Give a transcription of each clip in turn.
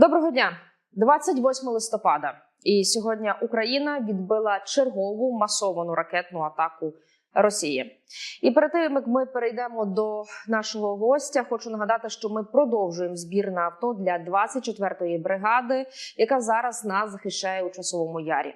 Доброго дня, 28 листопада. І сьогодні Україна відбила чергову масовану ракетну атаку Росії. І перед тим як ми перейдемо до нашого гостя, хочу нагадати, що ми продовжуємо збір на авто для 24-ї бригади, яка зараз нас захищає у часовому ярі.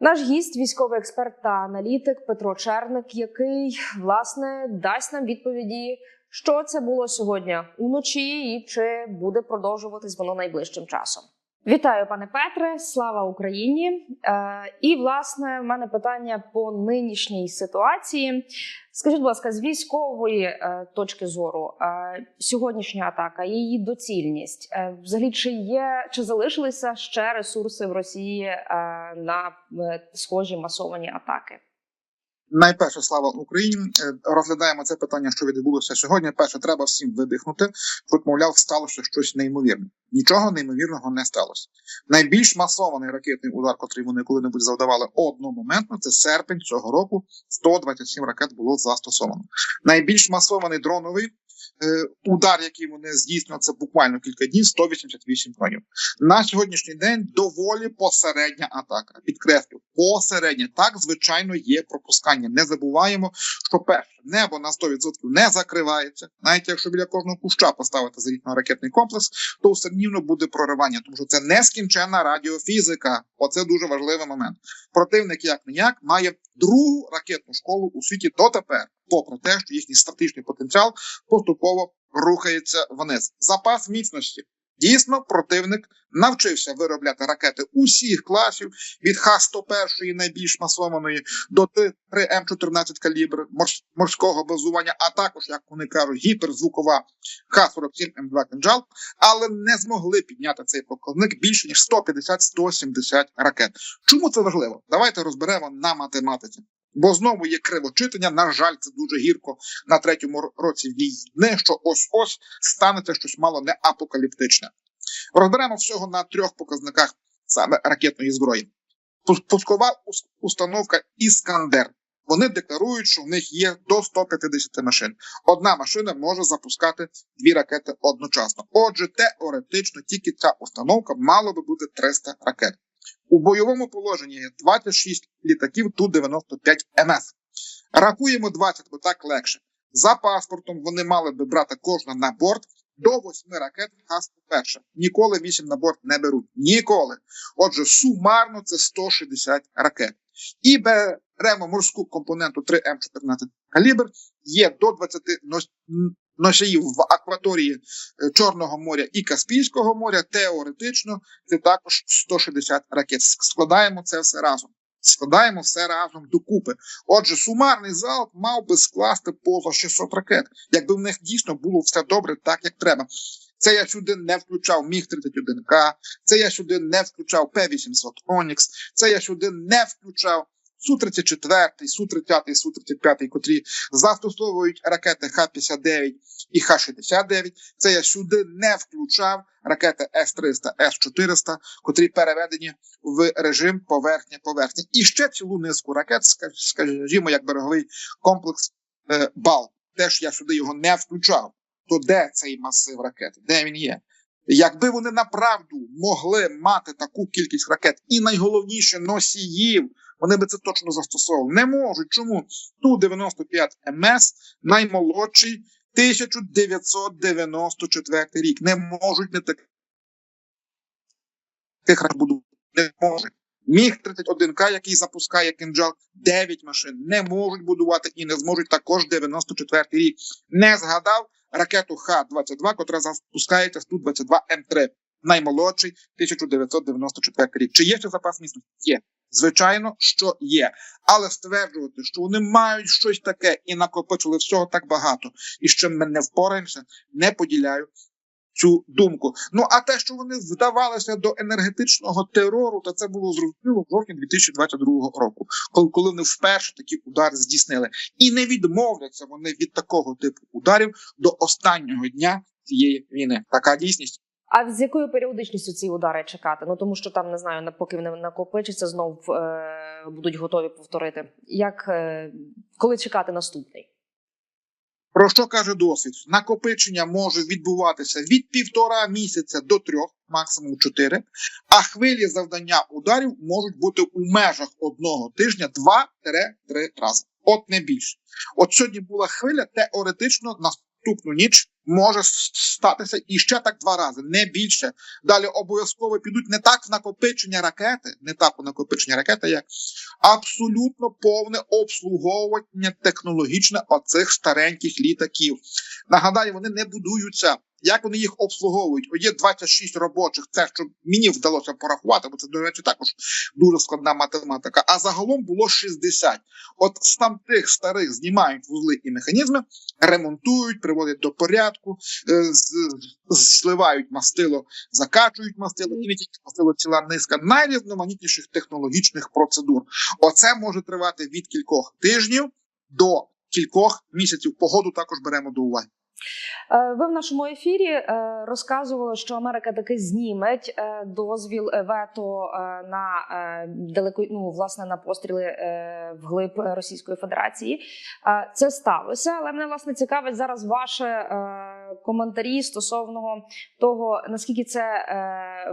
Наш гість, військовий експерт та аналітик Петро Черник, який власне дасть нам відповіді, що це було сьогодні уночі, і чи буде продовжуватись воно найближчим часом. Вітаю, пане Петре, слава Україні! Е, і власне в мене питання по нинішній ситуації. Скажіть, будь ласка, з військової е, точки зору, е, сьогоднішня атака, її доцільність, е, взагалі, чи є чи залишилися ще ресурси в Росії е, на е, схожі масовані атаки? Найперше слава Україні. Е, Розглядаємо це питання, що відбулося сьогодні. Перше, треба всім видихнути. Тут, мовляв, сталося щось неймовірне. Нічого неймовірного не сталося. Найбільш масований ракетний удар, котрий вони коли-небудь завдавали одномоментно, це серпень цього року. 127 ракет було застосовано. Найбільш масований дроновий е, удар, який вони здійснили, це буквально кілька днів, 188 дронів. На сьогоднішній день доволі посередня атака. Підкреслю, посередня. Так, звичайно, є пропускання. Не забуваємо, що перше небо на 100% не закривається. Навіть якщо біля кожного куща поставити зенітно-ракетний комплекс, то все рівно буде проривання, тому що це нескінченна радіофізика. Оце дуже важливий момент. Противник, як не як, має другу ракетну школу у світі дотепер, попри те, що їхній стратегічний потенціал поступово рухається вниз. Запас міцності. Дійсно, противник навчився виробляти ракети усіх класів від Х-101 найбільш масованої до Т-3М14 калібр морського базування, а також, як вони кажуть, гіперзвукова Х-47М2 кинджал, але не змогли підняти цей показник більше ніж 150-170 ракет. Чому це важливо? Давайте розберемо на математиці. Бо знову є кривочитання. На жаль, це дуже гірко на третьому році війни, що ось ось станеться щось мало не апокаліптичне. Розберемо всього на трьох показниках саме ракетної зброї. Пускова установка Іскандер. Вони декларують, що в них є до 150 машин. Одна машина може запускати дві ракети одночасно. Отже, теоретично тільки ця установка мала би бути 300 ракет. У бойовому положенні є 26 літаків Ту-95 МС. Рахуємо 20, бо так легше. За паспортом вони мали би брати кожна на борт до 8 ракет Х-101. Ніколи 8 на борт не беруть. Ніколи. Отже, сумарно це 160 ракет. І беремо морську компоненту 3М14 калібр. Є до 20 нос- носіїв в акваторії е, Чорного моря і Каспійського моря. Теоретично це також 160 ракет. Складаємо це все разом. Складаємо все разом докупи. Отже, сумарний залп мав би скласти поза 600 ракет, якби в них дійсно було все добре, так як треба. Це я сюди не включав міг 31 к це я сюди не включав П-800 Онікс, це я сюди не включав Су-34, Су-30, Су-35, котрі застосовують ракети Х-59 і Х-69. Це я сюди не включав ракети С-300, С-400, котрі переведені в режим поверхня-поверхня. І ще цілу низку ракет, скажімо, як береговий комплекс е, БАЛ. Теж я сюди його не включав. То де цей масив ракет? Де він є? Якби вони направду могли мати таку кількість ракет, і найголовніше носіїв, вони би це точно застосовували. Не можуть. Чому? Ту-95 МС наймолодший 1994 рік. Не можуть не таких ракет будувати. Не можуть. Міг 31К, який запускає кинджал, 9 машин не можуть будувати і не зможуть також 94 рік. Не згадав ракету Х-22, котра запускається з Ту-22М3, наймолодший 1994 рік. Чи є ще запас міцності? Є. Звичайно, що є. Але стверджувати, що вони мають щось таке і накопичили всього так багато, і що ми не впораємося, не поділяю цю думку. Ну а те, що вони вдавалися до енергетичного терору, то це було зрозуміло в жовтні 2022 року, коли, коли вони вперше такі удари здійснили. І не відмовляться вони від такого типу ударів до останнього дня цієї війни. Така дійсність. А з якою періодичністю ці удари чекати? Ну тому що там не знаю, на- поки вони накопичаться, знов е, будуть готові повторити. Як е, коли чекати наступний? Про що каже досвід? Накопичення може відбуватися від півтора місяця до трьох, максимум чотири, а хвилі завдання ударів можуть бути у межах одного тижня два-три рази. От не більше. От сьогодні була хвиля, теоретично наступну ніч може статися і ще так два рази, не більше. Далі обов'язково підуть не так в накопичення ракети, не так у накопичення ракети, як абсолютно повне обслуговування технологічне оцих стареньких літаків. Нагадаю, вони не будуються. Як вони їх обслуговують? Є 26 робочих. Це що мені вдалося порахувати, бо це до речі також дуже складна математика. А загалом було 60. От з там тих старих знімають вузли і механізми, ремонтують, приводять до порядку, е, зливають мастило, закачують мастило, і не тільки мастило, ціла низка найрізноманітніших технологічних процедур. Оце може тривати від кількох тижнів до кількох місяців. Погоду також беремо до уваги. Е, Ви в нашому ефірі е, розказували, що Америка таки зніметь е, дозвіл вето на далеко ну, власне на постріли вглиб Російської Федерації. Це сталося, але мене власне цікавить зараз ваші е, коментарі стосовно того, наскільки це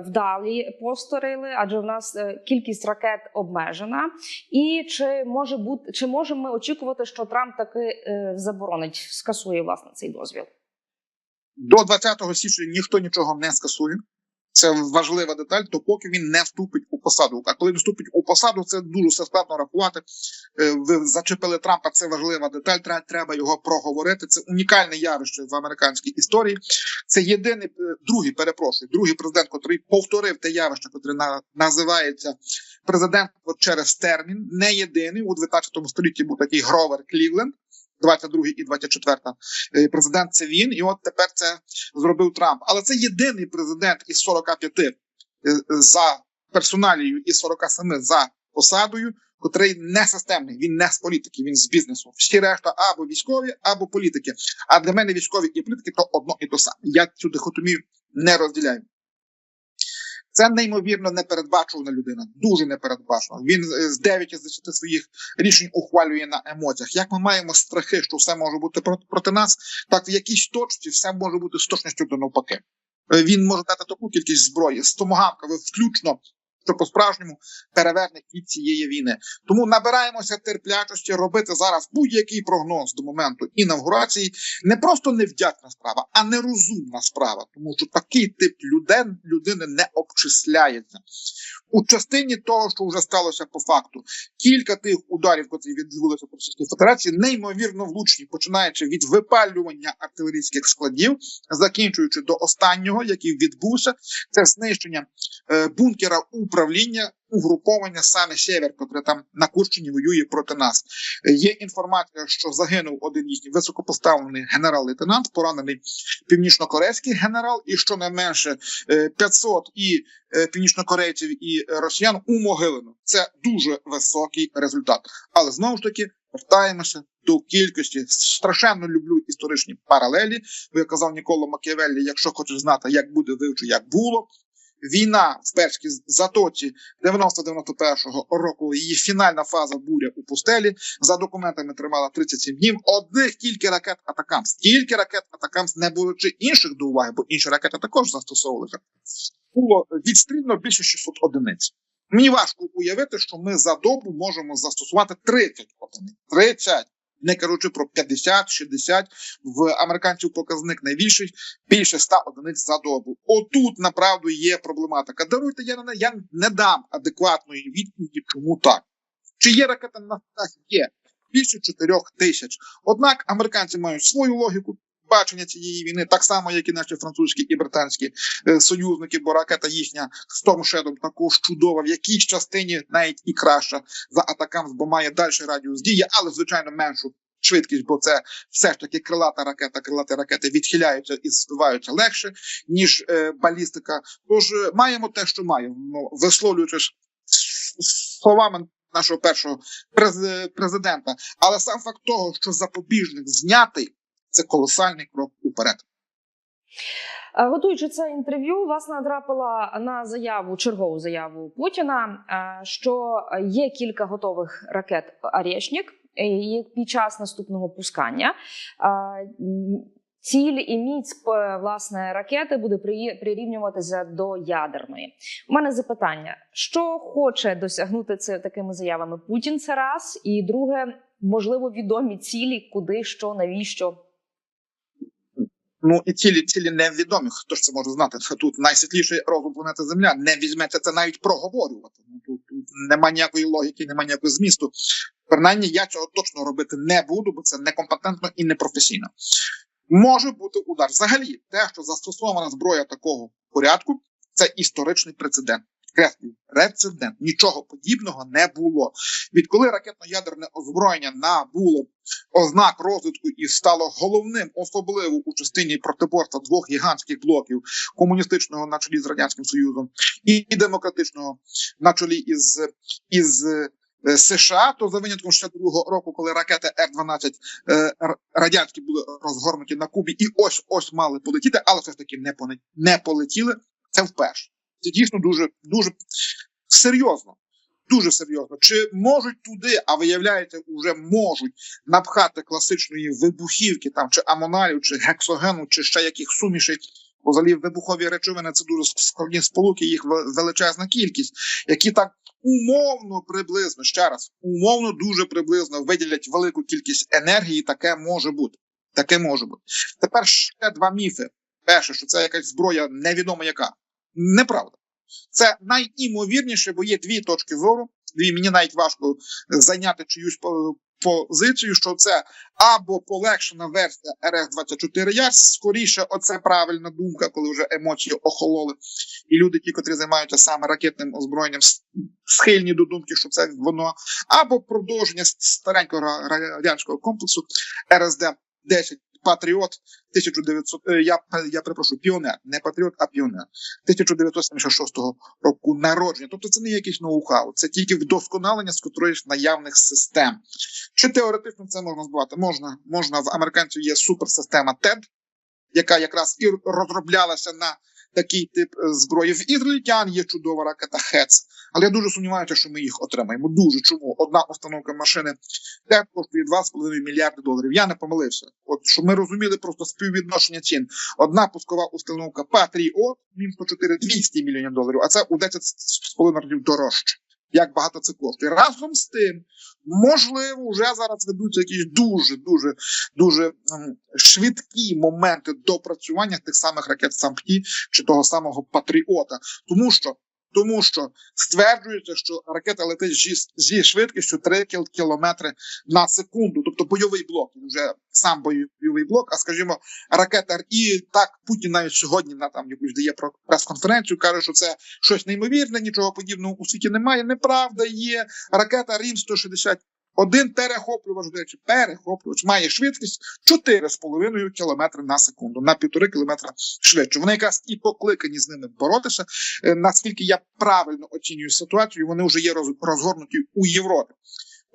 вдалі постріли, адже в нас кількість ракет обмежена. І чи може бути чи можемо ми очікувати, що Трамп таки заборонить, скасує власне цей дозвіл? До 20 січня ніхто нічого не скасує. Це важлива деталь, то поки він не вступить у посаду. А коли він вступить у посаду, це дуже все складно рахувати. Е, Ви зачепили Трампа. Це важлива деталь. Треба його проговорити. Це унікальне явище в американській історії. Це єдиний е, другий, перепрошую, другий президент, який повторив те явище, на, називається президентство через термін. Не єдиний у 19 столітті був такий Гровер Клівленд. 22 і 24 Е, президент це він, і от тепер це зробив Трамп. Але це єдиний президент із 45 е, за персоналією і 47 за посадою, котрий не системний. Він не з політики, він з бізнесу. Всі решта або військові, або політики. А для мене військові і політики то одно і то саме. Я цю дихотомію не розділяю. Це неймовірно непередбачувана людина, дуже непередбачувана. Він е, з 9 з 10 своїх рішень ухвалює на емоціях. Як ми маємо страхи, що все може бути проти, нас, так в якійсь точці все може бути з точністю до навпаки. Е, Він може дати таку кількість зброї стомагавка, ви включно що по-справжньому переверне хід цієї війни. Тому набираємося терплячості робити зараз будь-який прогноз до моменту інавгурації не просто невдячна справа, а нерозумна справа, тому що такий тип людей людини не обчисляється. У частині того, що вже сталося по факту, кілька тих ударів, котрі відбулися по Російській Федерації, неймовірно влучні, починаючи від випалювання артилерійських складів, закінчуючи до останнього, який відбувся, це знищення е, бункера управління угруповання саме Сєвєр, котре там на Курщині воює проти нас. Е, Є інформація, що загинув один їхній високопоставлений генерал-лейтенант, поранений північнокорейський генерал, і щонайменше е, 500 і е, північнокорейців і е, росіян у Могилину. Це дуже високий результат. Але знову ж таки вертаємося до кількості. Страшенно люблю історичні паралелі. Бо як казав Ніколо Макіавеллі, якщо хочеш знати, як буде вивчи, як було. Війна в перській затоці 90-91 року. Її фінальна фаза буря у пустелі за документами тривала 37 днів. Одних тільки ракет Атакамс. Тільки ракет Атакамс, не беручи інших до уваги, бо інші ракети також застосовувалися. Було відстрільно більше 600 одиниць. Мені важко уявити, що ми за добу можемо застосувати 30 одиниць. 30! Не кажучи про 50-60, в американців показник найбільший більше 100 одиниць за добу. Отут направду є проблематика. Даруйте, я не я не дам адекватної відповіді, чому так. Чи є ракета на? Є більше 4 тисяч. Однак американці мають свою логіку. Бачення цієї війни так само, як і наші французькі і британські е, союзники, бо ракета їхня Storm Shadow також чудова, в якійсь частині навіть і краща за атакам, бо має далі радіус дії, але звичайно меншу швидкість, бо це все ж таки крилата ракета. Крилаті ракети відхиляються і збиваються легше ніж е, балістика. Тож е, маємо те, що маємо. Ну, висловлюючи словами нашого першого президента, але сам факт того, що запобіжник знятий, це колосальний крок уперед. Е, Готуючи це інтерв'ю, власне натрапила на заяву, чергову заяву Путіна, е, що є кілька готових ракет «Арєшнік», під час наступного пускання е, ціль і міць власне ракети буде прирівнюватися до ядерної. У мене запитання: що хоче досягнути це такими заявами Путін? Це раз, і друге, можливо, відомі цілі, куди, що, навіщо. Ну і цілі цілі невідомі. Хто ж це може знати? Тут найсвітліший розум планети Земля. Не візьметься це навіть проговорювати. Ну тут, тут немає ніякої логіки, немає ніякого змісту. Принаймні, я цього точно робити не буду, бо це некомпетентно і непрофесійно. Може бути удар. Взагалі, те, що застосована зброя такого порядку, це історичний прецедент. Підкреслюю, прецедент. Нічого подібного не було. Відколи ракетно-ядерне озброєння набуло ознак розвитку і стало головним, особливо у частині протиборства двох гігантських блоків комуністичного на чолі з радянським союзом і, демократичного на чолі із, із е, США, то за винятком ще другого року, коли ракети Р-12 е, радянські були розгорнуті на Кубі, і ось ось мали полетіти, але все ж таки не не полетіли. Це вперше. Це дійсно дуже дуже серйозно. Дуже серйозно. Чи можуть туди, а виявляється, вже можуть напхати класичної вибухівки, там чи амоналів, чи гексогену, чи ще яких сумішей. Взагалі вибухові речовини це дуже складні сполуки, їх величезна кількість, які так умовно приблизно ще раз, умовно дуже приблизно виділять велику кількість енергії. Таке може бути. Таке може бути. Тепер ще два міфи. Перше, що це якась зброя, невідомо яка. Неправда. Це найімовірніше, бо є дві точки зору. Дві мені навіть важко зайняти чиюсь позицію, що це або полегшена версія РС-24 Яр, скоріше, оце правильна думка, коли вже емоції охололи, і люди, ті, котрі займаються саме ракетним озброєнням, схильні до думки, що це воно, або продовження старенького радянського комплексу РСД 10 Патріот 1900, е, я, я перепрошую, піонер, не патріот, а піонер 1976 року народження. Тобто це не якийсь ноу-хау, це тільки вдосконалення з котрої наявних систем. Чи теоретично це можна збивати? Можна, можна в американців є суперсистема TED, яка якраз і розроблялася на такий тип е, зброї. В ізраїльтян є чудова ракета ХЕЦ, але я дуже сумніваюся, що ми їх отримаємо. Дуже чому одна установка машини те коштує 2,5 мільярди доларів. Я не помилився. От щоб ми розуміли просто співвідношення цін. Одна пускова установка Патріот, Мін 104 200 мільйонів доларів, а це у 10,5 разів дорожче. Як багато це коштує. Разом з тим, можливо, вже зараз ведуться якісь дуже, дуже, дуже швидкі моменти допрацювання тих самих ракет Сампті чи того самого Патріота, тому що. Тому що стверджується, що ракета летить зі, швидкістю 3 кіл- кілометри на секунду, тобто бойовий блок, вже сам бойовий блок. А скажімо, ракета і так Путін навіть сьогодні на там якусь дає про прес-конференцію, каже, що це щось неймовірне, нічого подібного у світі немає. Неправда є ракета Рім 160 один перехоплювач, до речі, перехоплювач має швидкість 4,5 км на секунду, на 1,5 км швидше. Вони якраз і покликані з ними боротися. Е, Наскільки я правильно оцінюю ситуацію, вони вже є роз- розгорнуті у Європі.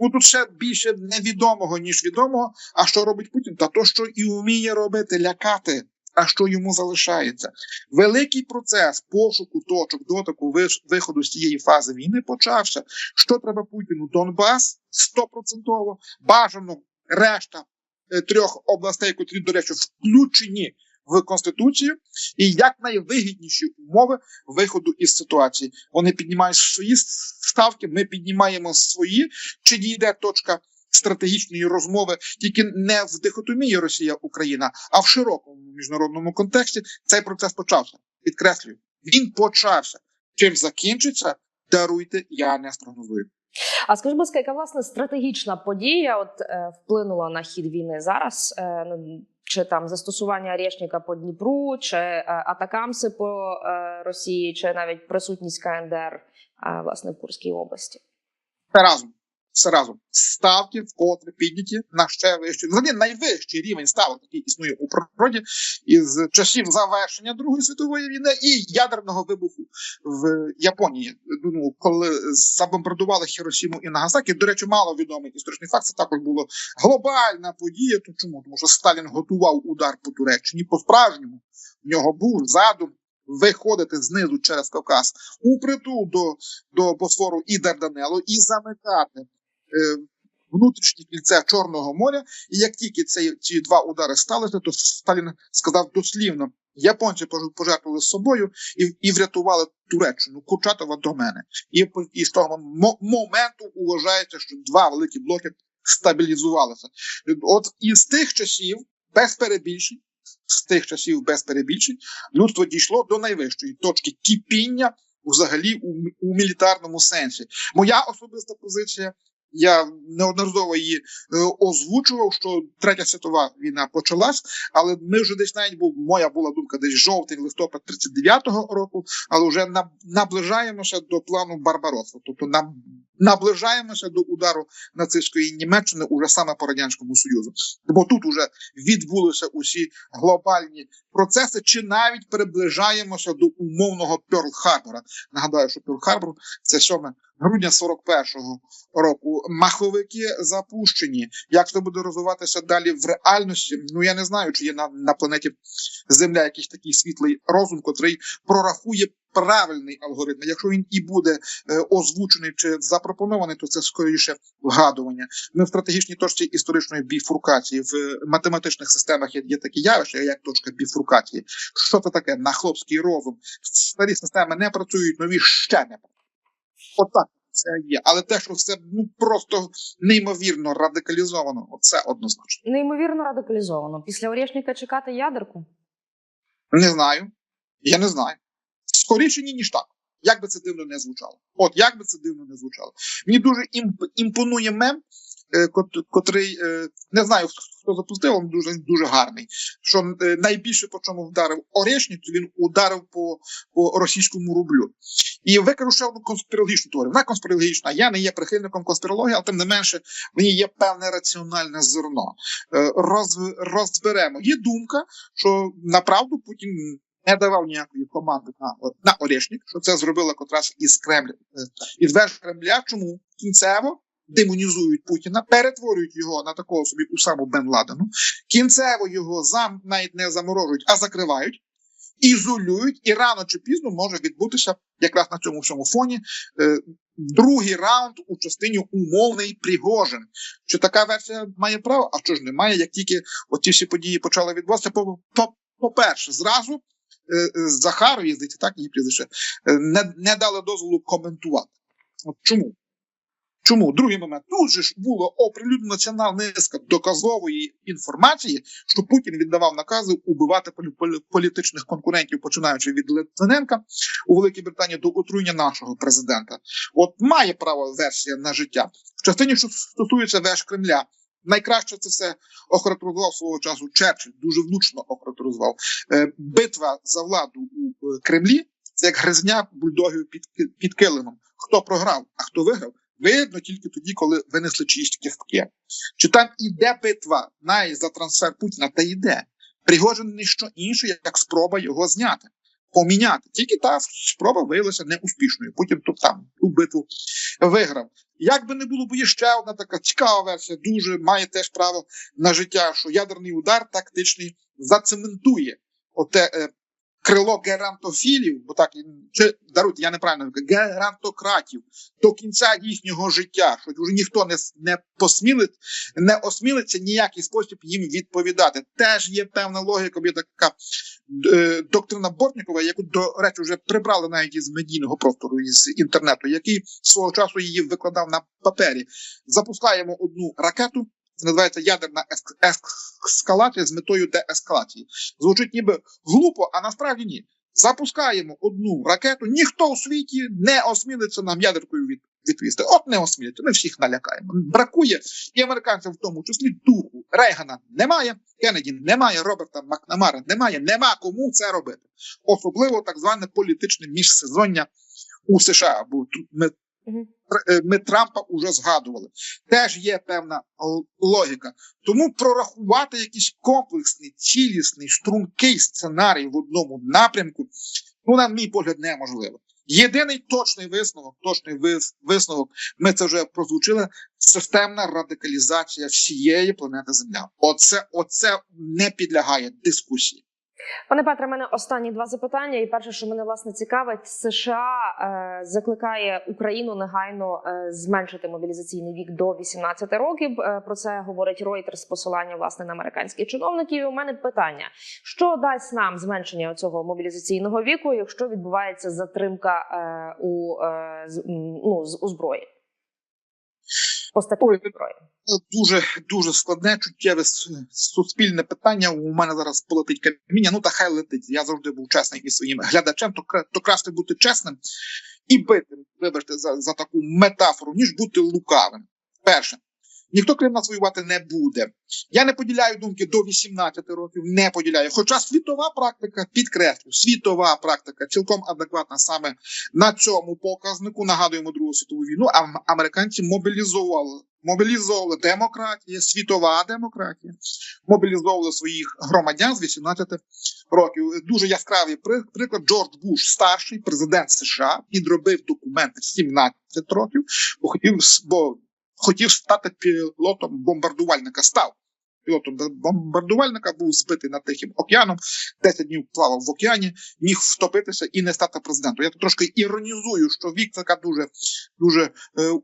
Ну, тут ще більше невідомого, ніж відомого. А що робить Путін? Та то, що і вміє робити, лякати. А що йому залишається? Великий процес пошуку точок дотику виходу з цієї фази війни почався. Що треба Путіну? Донбас стопроцентово бажано решта е, трьох областей, котрі, до речі, включені в конституцію, і якнайвигідніші умови виходу із ситуації. Вони піднімають свої ставки, ми піднімаємо свої. Чи дійде точка стратегічної розмови тільки не в дихотомії Росія-Україна, а в широкому міжнародному контексті цей процес почався. Підкреслюю, він почався. Чим закінчиться, даруйте, я не спрогнозую. А скажи, будь ласка, яка власне стратегічна подія от е, вплинула на хід війни зараз? Е, ну, чи там застосування Орешника по Дніпру, чи е, атакамси по е, Росії, чи навіть присутність КНДР е, власне в Курській області? Все разом. Все разом. Ставки вкотре підняті на ще вищий, взагалі найвищий рівень ставок, який існує у природі, із часів завершення Другої світової війни і ядерного вибуху в Японії. Ну, коли забомбардували Хіросіму і Нагасакі, до речі, мало відомий історичний факт. Це також було глобальна подія. То чому? Тому що Сталін готував удар по Туреччині по справжньому. В нього був задум виходити знизу через Кавказ у притул до, до Босфору і Дарданелу і замикати е, внутрішнє кільце Чорного моря. І як тільки ці, ці два удари сталися, то Сталін сказав дослівно: японці пож- пожертвували собою і, і врятували Туреччину, Курчатова до мене. І, і з того мо- моменту вважається, що два великі блоки стабілізувалися. От із тих часів, без перебільшень, з тих часів без перебільшень, людство дійшло до найвищої точки кипіння взагалі у, у мілітарному сенсі. Моя особиста позиція. Я неодноразово її е, озвучував, що третя світова війна почалась, але ми вже десь навіть був моя була думка, десь жовтень, листопад 39-го року, але вже на, наближаємося до плану Барбароса. Тобто нам наближаємося до удару нацистської Німеччини уже саме по радянському союзу. Бо тут уже відбулися усі глобальні процеси, чи навіть приближаємося до умовного Пьорл-Харбора. Нагадаю, що Пьорл-Харбор – це 7 грудня 41-го року. Маховики запущені. Як це буде розвиватися далі в реальності? Ну я не знаю, чи є на, на планеті Земля якийсь такий світлий розум, котрий прорахує правильний алгоритм. Якщо він і буде е, озвучений чи запропонований, то це скоріше вгадування. Ми в стратегічній точці історичної біфуркації в математичних системах є, є такі явища, як точка біфуркації. Що це таке? На хлопський розум. Старі системи не працюють, нові ще не працюють. Отак це є. Але те, що все ну просто неймовірно радикалізовано, це однозначно. Неймовірно радикалізовано. Після Орєшніка чекати ядерку. Не знаю. Я не знаю. Скоріше ні, ніж так. Як би це дивно не звучало. От як би це дивно не звучало. Мені дуже імп, імпонує мем, котрий е, не знаю, хто запустив, він дуже дуже гарний. Що е, найбільше по чому вдарив Орешник, то він ударив по, по російському рублю. І викажу ще одну конспірологічну теорію. Вона конспірологічна. Я не є прихильником конспірології, але тим не менше в ній є певне раціональне зерно. Е, Роз, розберемо. Є думка, що направду Путін не давав ніякої команди на, на Орешник, що це зробила якраз із Кремля. е, Із веж Кремля. Чому кінцево демонізують Путіна, перетворюють його на такого собі Усаму Бен Ладену, кінцево його зам навіть не заморожують, а закривають. Ізолюють, і рано чи пізно може відбутися якраз на цьому всьому фоні е, другий раунд у частині умовний Пригожин. Чи така версія має право? А що ж немає? Як тільки оці всі події почали відбуватися, по, по, по-перше, зразу е, е, Захару їздить, так її прізвище, е, не, не дали дозволу коментувати. От чому? Чому? Другий момент. Тут же ж було оприлюднена низка доказової інформації, що Путін віддавав накази убивати полі- полі- політичних конкурентів, починаючи від Литвиненка у Великій Британії до отруєння нашого президента. От має право версія на життя. В частині, що стосується веж Кремля, найкраще це все охарактеризував свого часу Черчилль, дуже влучно охарактеризував. Е, битва за владу у е, Кремлі це як гризня бульдогів під, під килимом. Хто програв, а хто виграв, видно тільки тоді, коли винесли чиїсь кістки. Чи там іде битва навіть за трансфер Путіна, та йде. Пригожин не що інше, як спроба його зняти, поміняти. Тільки та спроба виявилася неуспішною. Путін тут там ту битву виграв. Як би не було, бо є ще одна така цікава версія, дуже має теж право на життя, що ядерний удар тактичний зацементує оте е, крило герантофілів, бо так чи даруйте, я неправильно герантократів до кінця їхнього життя, що вже ніхто не, не посмілить, не осмілиться ніякий спосіб їм відповідати. Теж є певна логіка, є така е, доктрина Бортнікова, яку, до речі, вже прибрали навіть із медійного простору із інтернету, який свого часу її викладав на папері. Запускаємо одну ракету. Називається ядерна ескалація з метою деескалації. Звучить ніби глупо, а насправді ні. Запускаємо одну ракету. Ніхто у світі не осмілиться нам ядеркою від, відвісти. От не осмілиться. Ми всіх налякаємо. Бракує і американцям в тому числі духу. Рейгана немає, Кеннеді немає, Роберта Макнамара немає. Нема кому це робити. Особливо так зване політичне міжсезоння у США. Бо ми ми Трампа уже згадували. Теж є певна логіка. Тому прорахувати якийсь комплексний, цілісний, стрункий сценарій в одному напрямку, ну, на мій погляд, неможливо. Єдиний точний висновок, точний вис- висновок, ми це вже прозвучили. Системна радикалізація всієї планети Земля. Оце, оце не підлягає дискусії. Пане Петре, мене останні два запитання. І перше, що мене власне цікавить, США е, закликає Україну негайно е, зменшити мобілізаційний вік до 18 років. Е, про це говорить Reuters з посилання власне на американських чиновників. І у мене питання: що дасть нам зменшення цього мобілізаційного віку, якщо відбувається затримка у ну, у зброї? Постачання Ой, зброї. дуже дуже складне, чуттєве суспільне питання. У мене зараз полетить каміння. Ну та хай летить. Я завжди був чесний із своїм глядачем. То то краще бути чесним і бити, вибачте за, за таку метафору, ніж бути лукавим. Перше. Ніхто крім воювати не буде. Я не поділяю думки до 18 років, не поділяю. Хоча світова практика, підкреслю, світова практика цілком адекватна саме на цьому показнику. Нагадуємо Другу світову війну. А американці мобілізували мобілізовували демократія, світова демократія, мобілізовували своїх громадян з 18 років. Дуже яскравий при- приклад Джордж Буш, старший президент США, підробив документи в 17 років, бо хотів бо хотів стати пілотом бомбардувальника. Став пілотом бомбардувальника, був збитий над Тихим океаном, 10 днів плавав в океані, міг втопитися і не стати президентом. Я трошки іронізую, що вік така дуже дуже е,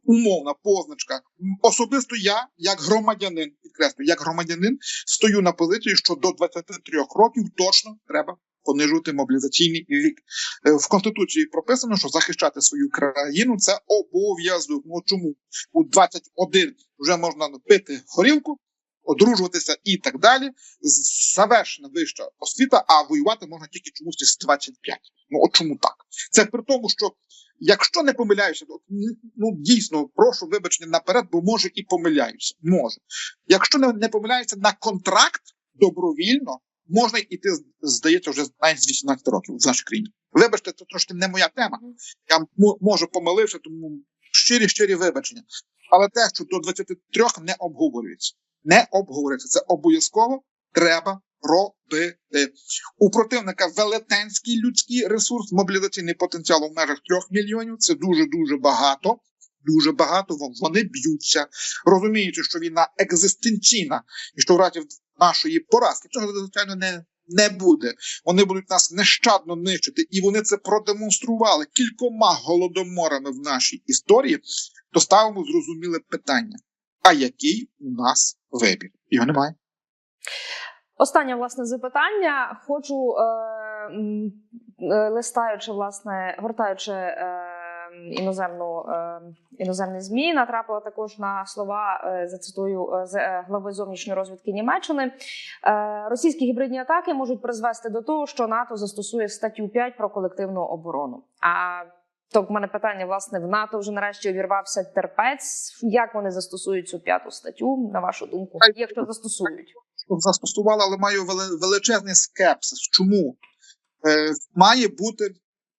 умовна позначка. Особисто я, як громадянин, підкреслю, як громадянин, стою на позиції, що до 23 років точно треба понижувати мобілізаційний вік. Е, В конституції прописано, що захищати свою країну це обов'язок. Ну чому у 21 вже можна пити горілку? Одружуватися і так далі, завершена вища освіта, а воювати можна тільки чомусь з 25. Ну от чому так? Це при тому, що Якщо не помиляюся, ну дійсно прошу вибачення наперед, бо може і помиляюся. Може, якщо не, не помиляюся на контракт добровільно, можна йти, здається, вже навіть з 18 років в нашій країні. Вибачте, це трошки не моя тема. Я можу помилився, тому щирі щирі вибачення. Але те, що до 23 не обговорюється, не обговорюється. Це обов'язково треба робити. У противника велетенський людський ресурс, мобілізаційний потенціал у межах трьох мільйонів. Це дуже дуже багато. Дуже багато вони б'ються, розуміючи, що війна екзистенційна, і що в разі нашої поразки цього звичайно не, не буде. Вони будуть нас нещадно нищити, і вони це продемонстрували кількома голодоморами в нашій історії. То ставимо зрозуміле питання: а який у нас вибір? Його немає. Останнє власне запитання. Хочу е, е, листаючи, власне, гортаючи е, іноземну е, іноземні змі, натрапила також на слова. е, зацитую е, з глави зовнішньої розвідки Німеччини. Російські гібридні атаки можуть призвести до того, що НАТО застосує статтю 5 про колективну оборону. А то в мене питання власне в НАТО вже нарешті увірвався терпець. Як вони застосують цю п'яту статтю, на вашу думку, якщо застосують? застосувала, але маю величезний скепсис. Чому е, має бути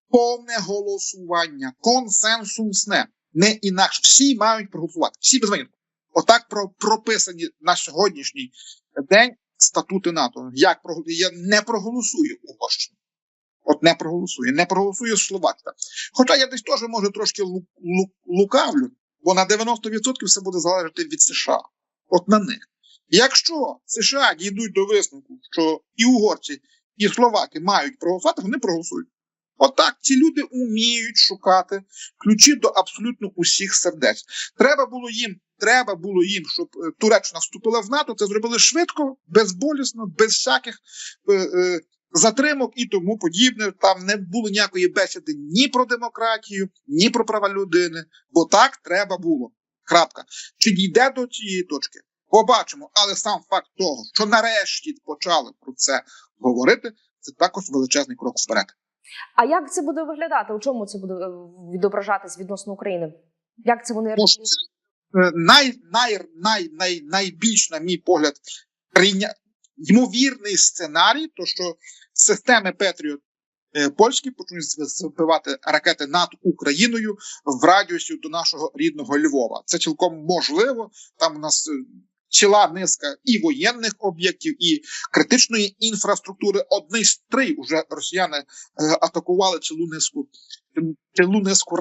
повне голосування, консенсусне, не інакше. Всі мають проголосувати, всі без винятку. Отак про прописані на сьогоднішній день статути НАТО. Як я не проголосую Угорщина. От не проголосує, не проголосує Словаччина. Хоча я десь теж може трошки лу- лу- лукавлю, бо на 90% все буде залежати від США. От на них. Якщо США дійдуть до висновку, що і угорці, і словаки мають проголосувати, вони проголосують. Отак ці люди уміють шукати ключі до абсолютно усіх сердець. Треба було їм, треба було їм, щоб е, Туреччина вступила в НАТО. Це зробили швидко, безболісно, без всяких е, е, затримок і тому подібне. Там не було ніякої бесіди ні про демократію, ні про права людини, бо так треба було. Крапка. Чи дійде до цієї точки? Побачимо, але сам факт того, що нарешті почали про це говорити, це також величезний крок вперед. А як це буде виглядати? У чому це буде е, відображатись відносно України? Як це вони е, най, най, най, най, найбільш, на мій погляд, прийня... ймовірний сценарій, то що системи Петріот е, польські почнуть збивати ракети над Україною в радіусі до нашого рідного Львова. Це цілком можливо. Там у нас е, ціла низка і воєнних об'єктів, і критичної інфраструктури. Одний з три вже росіяни е, атакували цілу низку цілу низку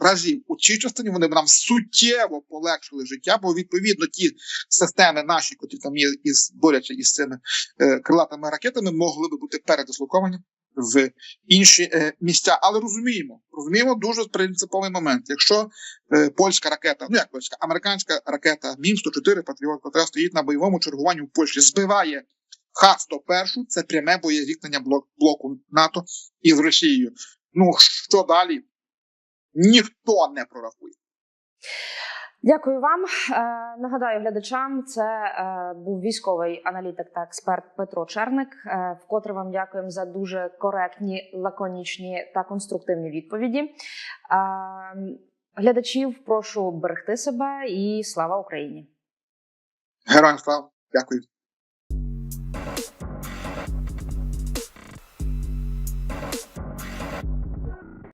разів у цій частині вони б нам суттєво полегшили життя, бо відповідно ті системи наші, котрі там є із борються із цими е, крилатими ракетами, могли би бути передислоковані в інші е, місця. Але розуміємо, розуміємо дуже принциповий момент. Якщо е, польська ракета, ну як польська, американська ракета Мін 104 Патріот, яка стоїть на бойовому чергуванні в Польщі, збиває Х-101, це пряме боєзіткнення блок, блоку НАТО із Росією. Ну що далі? Ніхто не прорахує. Дякую вам. Е, нагадаю глядачам, це е, був військовий аналітик та експерт Петро Черник. Е, вкотре вам дякуємо за дуже коректні, лаконічні та конструктивні відповіді. Глядачів прошу берегти себе і слава Україні. Героям слава, дякую.